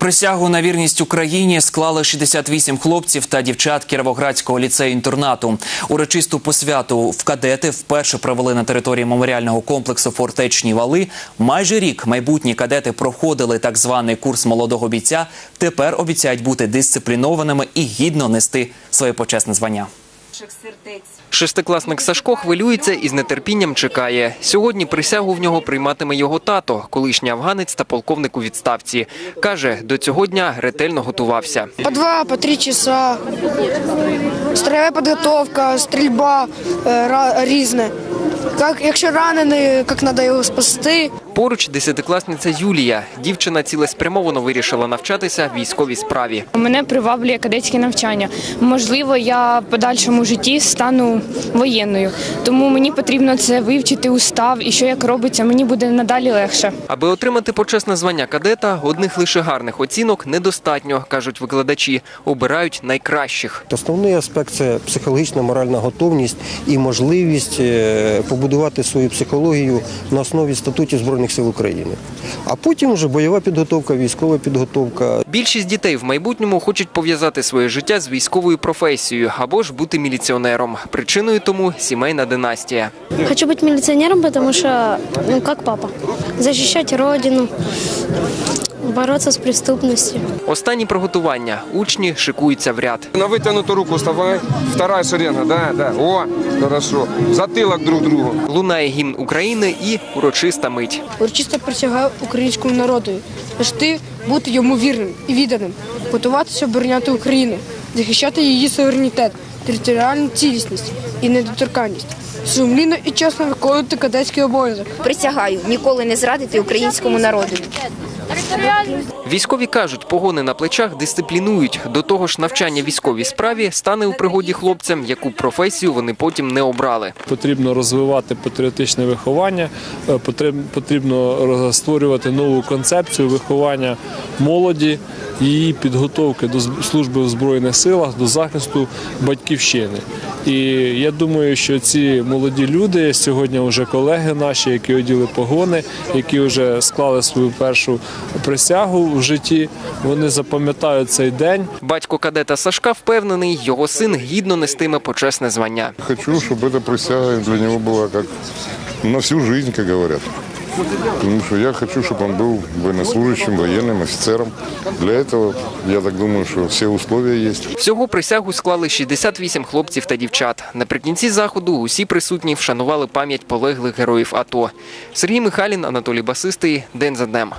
Присягу на вірність Україні склали 68 хлопців та дівчат Кіровоградського ліцею-інтернату. Урочисту посвяту в кадети вперше провели на території меморіального комплексу Фортечні вали. Майже рік майбутні кадети проходили так званий курс молодого бійця. Тепер обіцяють бути дисциплінованими і гідно нести своє почесне звання. Шестикласник Сашко хвилюється і з нетерпінням чекає. Сьогодні присягу в нього прийматиме його тато, колишній афганець та полковник у відставці. Каже, до цього дня ретельно готувався. По два, по три часа. Строєва підготовка, стрільба е, ра- різне. Як, якщо ранений, як треба його спасти. Поруч десятикласниця Юлія. Дівчина цілеспрямовано вирішила навчатися військовій справі. Мене приваблює кадетське навчання. Можливо, я в подальшому житті стану воєнною, тому мені потрібно це вивчити устав і що як робиться, мені буде надалі легше. Аби отримати почесне звання кадета, одних лише гарних оцінок недостатньо, кажуть викладачі. Обирають найкращих. Основний аспект це психологічна моральна готовність і можливість е, побудувати свою психологію на основі статутів Збройних сил України. А потім вже бойова підготовка, військова підготовка. Більшість дітей в майбутньому хочуть пов'язати своє життя з військовою професією або ж бути міліціонером. Причиною тому сімейна династія. Хочу бути міліціонером, тому що ну, как папа, захищати родину, бороться с преступностью. Останні приготування учні шикуються в ряд. На вытянутую руку вставай. Вторая шеренга, да, да. О, хорошо. Затылок друг другу. Лунає гімн України і урочиста мить. Урочисто присягаю українському народу. Завжди бути йому вірним і відданим, готуватися обороняти Україну, захищати її суверенітет, територіальну цілісність і недоторканність. Сумлінно і чесно виконувати кадетський обов'язок. Присягаю ніколи не зрадити українському народу. Військові кажуть, погони на плечах дисциплінують. До того ж, навчання військовій справі стане у пригоді хлопцям, яку професію вони потім не обрали. Потрібно розвивати патріотичне виховання, е, потріб- потрібно роз- створювати нову концепцію виховання молоді, її підготовки до з- служби в Збройних силах, до захисту батьківщини. І я думаю, що ці молоді люди сьогодні вже колеги наші, які оділи погони, які вже склали свою першу присягу в житті, вони запам'ятають цей день. Батько кадета Сашка впевнений, його син гідно нестиме почесне звання. Хочу, чтобы эта присяга для него была как на всю жизнь, как говорят. Потому что я хочу, чтобы он был военнослужащим, военным, офицером. Для этого, я так думаю, что все условия есть. Всього присягу склали 68 хлопців та дівчат. Наприкінці заходу усі присутні вшанували пам'ять полеглих героїв АТО. Сергій Михайлін, Анатолій Басистий. День за днем.